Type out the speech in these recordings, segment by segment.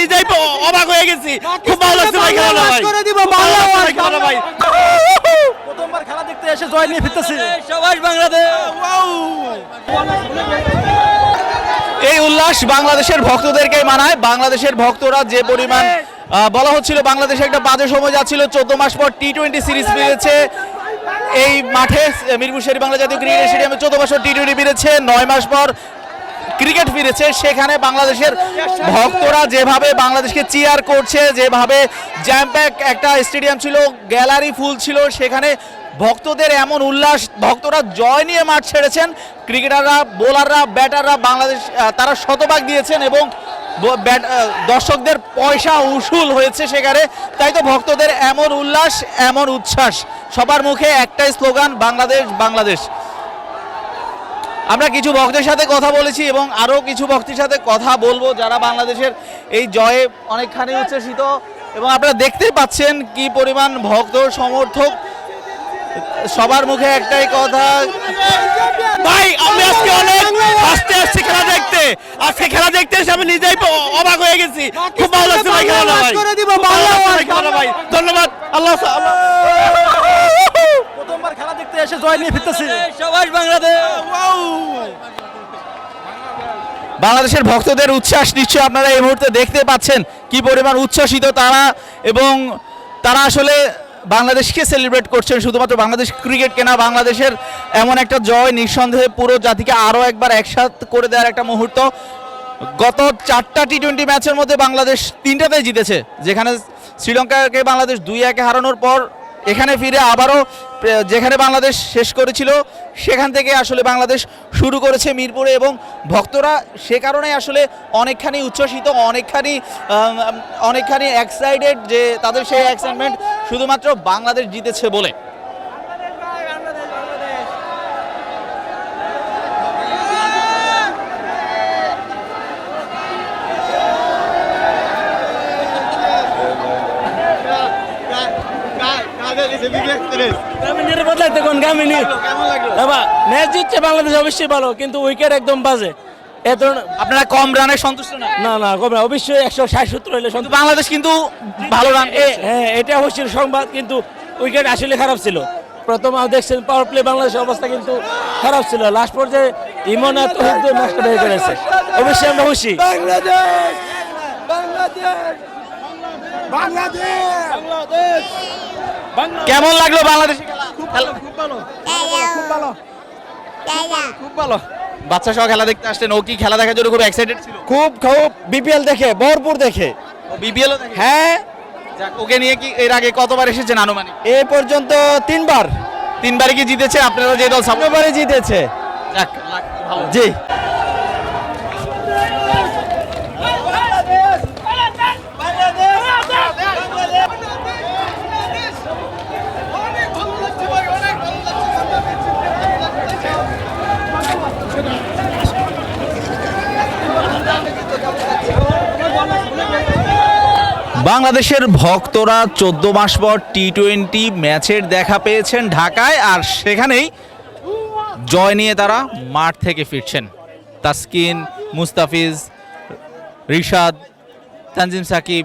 নিজেই অবাক হয়ে গেছি। খুব ভালো লাগছে ভাই খেলাটা ভাই। করে দিব, বাংলা ভাই খেলাটা ভাই। প্রথমবার খেলা দেখতে এসে জয় নিয়ে ফিরতেছি। সবাই বাংলাদেশ। এই উল্লাস বাংলাদেশের ভক্তদেরকে মানায়। বাংলাদেশের ভক্তরা যে পরিমাণ বলা হচ্ছিল বাংলাদেশে একটা বাজে সময় যাচ্ছিল চোদ্দ মাস পর টি টোয়েন্টি সিরিজ পেয়েছে এই মাঠে মিরপুর শেরি বাংলা জাতীয় ক্রিকেট স্টেডিয়ামে চোদ্দ বছর টি টোয়েন্টি ফিরেছে নয় মাস পর ক্রিকেট ফিরেছে, সেখানে বাংলাদেশের ভক্তরা যেভাবে বাংলাদেশকে চিয়ার করছে, যেভাবে জ্যাম্প্যাক একটা স্টেডিয়াম ছিল গ্যালারি ফুল ছিল, সেখানে ভক্তদের এমন উল্লাস, ভক্তরা জয় নিয়ে মাঠ ছেড়েছেন। ক্রিকেটাররা বোলাররা ব্যাটাররা বাংলাদেশ তারা শতভাগ দিয়েছেন এবং দর্শকদের পয়সা উসুল হয়েছে সেখানে। তাই তো ভক্তদের এমন উল্লাস, এমন উচ্ছ্বাস। সবার মুখে একটাই স্লোগান বাংলাদেশ বাংলাদেশ। আমরা কিছু ভক্তের সাথে কথা বলেছি এবং আরও কিছু ভক্তের সাথে কথা বলব যারা বাংলাদেশের এই জয়ে অনেকখানি উচ্ছ্বসিত এবং আপনারা দেখতেই পাচ্ছেন কি পরিমাণ ভক্ত সমর্থক। সবার মুখে একটাই কথা ভাই আমি আজকে অনেক ফার্স্টে আসছি খেলা দেখতে আজকে খেলা দেখতে এসে আমি নিজেই অবাক হয়ে গেছি। খুব ভালো লাগছে ভাই খেলাটা ভাই। ধন্যবাদ আল্লাহ আল্লাহ প্রথমবার খেলা দেখতে এসে জয় নিয়ে ফিরতেছি। সবাই বাংলাদেশ। বাংলাদেশের ভক্তদের উচ্ছ্বাস নিশ্চয়ই আপনারা এই মুহূর্তে দেখতে পাচ্ছেন কি পরিমাণ উচ্ছ্বাসিত তারা এবং তারা আসলে বাংলাদেশকে সেলিব্রেট করছেন। শুধুমাত্র বাংলাদেশ ক্রিকেট কেনা বাংলাদেশের এমন একটা জয় নিঃসন্দেহে পুরো জাতিকে আরও একবার একসাথ করে দেওয়ার একটা মুহূর্ত। গত চারটা টি টোয়েন্টি ম্যাচের মধ্যে বাংলাদেশ তিনটাতেই জিতেছে যেখানে শ্রীলঙ্কাকে বাংলাদেশ দুই একে হারানোর পর এখানে ফিরে আবারও যেখানে বাংলাদেশ শেষ করেছিল, সেখান থেকে আসলে বাংলাদেশ শুরু করেছে মিরপুরে এবং ভক্তরা সে কারণে আসলে অনেকখানি উচ্ছ্বসিত, অনেকখানি অনেকখানি এক্সাইটেড যে তাদের সেই এক্সাইটমেন্ট শুধুমাত্র বাংলাদেশ জিতেছে বলে। গামিনীর কোন গামিনী বাবা ম্যাচ জিতছে বাংলাদেশ অবশ্যই ভালো কিন্তু উইকেট একদম বাজে। এ ধরনের আপনারা কম রানে সন্তুষ্ট না? না না কমে অবশ্যই একশো ষাট সত্তর হইলে বাংলাদেশ কিন্তু ভালো রান এ- হ্যাঁ এটা অবশ্যই সংবাদ কিন্তু উইকেট আসলে খারাপ ছিল। প্রথম দেখছেন পাওয়ার প্লে বাংলাদেশের অবস্থা কিন্তু খারাপ ছিল। লাস্ট পর্যায়ে ইমন আর তহিদ ম্যাচটা বের করেছে। অবশ্যই আমরা খুশি। কেমন লাগল বাংলাদেশ? খুব ভালো বাচ্চা সহ খেলা দেখতে আসছেন ও কি খেলা দেখার জন্য খুব এক্সাইটেড ছিল? খুব খুব বিপিএল দেখে ভরপুর দেখে। বিপিএল হ্যাঁ। ওকে নিয়ে কি এর আগে কতবার এসেছেন আনুমানিক? এ পর্যন্ত তিনবার। তিনবারে কি জিতেছে? আপনারা যে দল এবারে জিতেছে। যাক ভালো। জি। বাংলাদেশের ভক্তরা চোদ্দ মাস পর টি টোয়েন্টি ম্যাচের দেখা পেয়েছেন ঢাকায়, আর সেখানেই জয় নিয়ে তারা মাঠ থেকে ফিরছেন। তাসকিন, মুস্তাফিজ, রিশাদ, তানজিম সাকিব,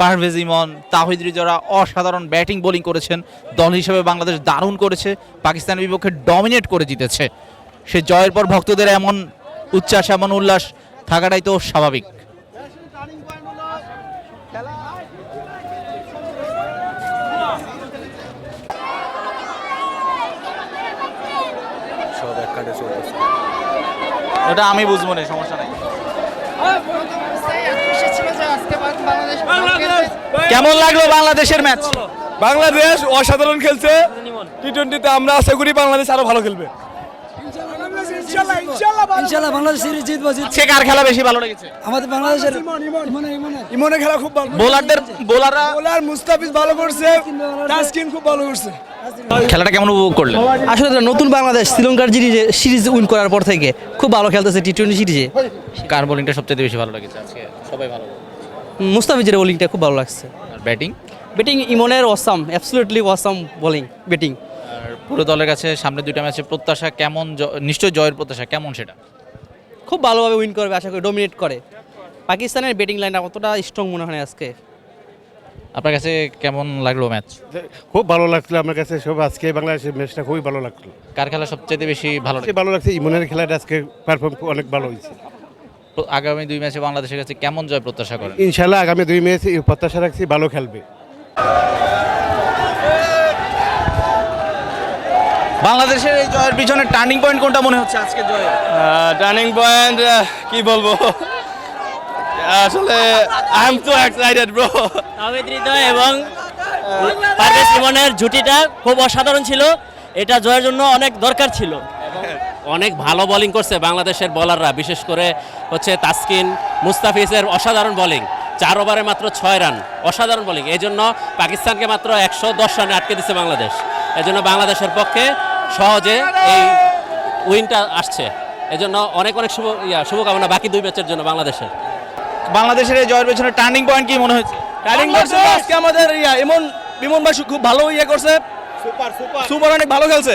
পারভেজ ইমন, তাহিদ রিজরা অসাধারণ ব্যাটিং, বোলিং করেছেন। দল হিসেবে বাংলাদেশ দারুণ করেছে, পাকিস্তানের বিপক্ষে ডমিনেট করে জিতেছে। সে জয়ের পর ভক্তদের এমন উচ্ছ্বাস, এমন উল্লাস থাকাটাই তো স্বাভাবিক। ওটা আমি বুঝব না সমস্যা নাই। কেমন লাগল বাংলাদেশের ম্যাচ? বাংলাদেশ অসাধারণ খেলছে। টি টোয়েন্টিতে আমরা আশা করি বাংলাদেশ আরও ভালো খেলবে। ইনশাল্লাহ বাংলাদেশ সিরিজ জিতবো জিত কার খেলা বেশি ভালো লেগেছে? আমাদের বাংলাদেশের ইমনের খেলা খুব ভালো। বোলারদের বোলাররা বোলার মুস্তাফিজ ভালো করছে। তাসকিন খুব ভালো করছে। খেলাটা কেমন উপভোগ করলেন? আসলে নতুন বাংলাদেশ শ্রীলঙ্কার সিরিজে সিরিজ উইন করার পর থেকে খুব ভালো খেলতেছে টি টোয়েন্টি সিরিজে। কার বোলিংটা সবচেয়ে বেশি ভালো লেগেছে আজকে? সবাই ভালো মুস্তাফিজের বোলিংটা খুব ভালো লাগছে। আর ব্যাটিং? ব্যাটিং ইমনের awesome absolutely awesome bowling batting পুরো দলের কাছে সামনে দুইটা ম্যাচে প্রত্যাশা কেমন জ- নিশ্চয় জয়ের প্রত্যাশা কেমন সেটা? খুব ভালোভাবে উইন করবে আশা করি ডোমিনেট করে। পাকিস্তানের ব্যাটিং লাইনটা অতটা স্ট্রং মনে হয় আজকে? আপনার কাছে কেমন লাগল ম্যাচ খুব ভালো লাগছিল আমার কাছে সব আজকে বাংলাদেশের ম্যাচটা খুবই ভালো লাগল। কার খেলা সবচেয়ে বেশি ভালো ভালো লাগছে ইমনের খেলাটা আজকে পারফর্ম অনেক ভালো হয়েছে? আগামী দুই ম্যাচে বাংলাদেশের কাছে কেমন জয় প্রত্যাশা করেন? ইনশাল্লাহ আগামী দুই ম্যাচ প্রত্যাশা রাখছি ভালো খেলবে। বাংলাদেশের এই জয়ের পিছনে টার্নিং পয়েন্ট কোনটা মনে হচ্ছে আজকে জয় টার্নিং পয়েন্ট কি বলব? আসলে I am too excited bro Ahmed Hridoy এবং পারভেজ ইমনের জুটিটা খুব অসাধারণ ছিল। এটা জয়ের জন্য অনেক দরকার ছিল। অনেক ভালো বোলিং করছে বাংলাদেশের বোলাররা বিশেষ করে হচ্ছে তাসকিন মুস্তাফিজের অসাধারণ বোলিং চার ওভারে মাত্র ছয় রান অসাধারণ বোলিং এই জন্য পাকিস্তানকে মাত্র একশো দশ রানে আটকে দিচ্ছে বাংলাদেশ। এই জন্য বাংলাদেশের পক্ষে সহজে এই উইনটা আসছে। এই জন্য অনেক অনেক শুভ ইয়া শুভকামনা বাকি দুই ম্যাচের জন্য বাংলাদেশের বাংলাদেশের এই জয়ের পেছনে টার্নিং পয়েন্ট কি মনে হচ্ছে টার্নিং পয়েন্ট আজকে আমাদের ইয়া ইমন বিমন ভাই খুব ভালো ইয়ে করছে। সুপার সুপার সুপার অনেক ভালো খেলছে।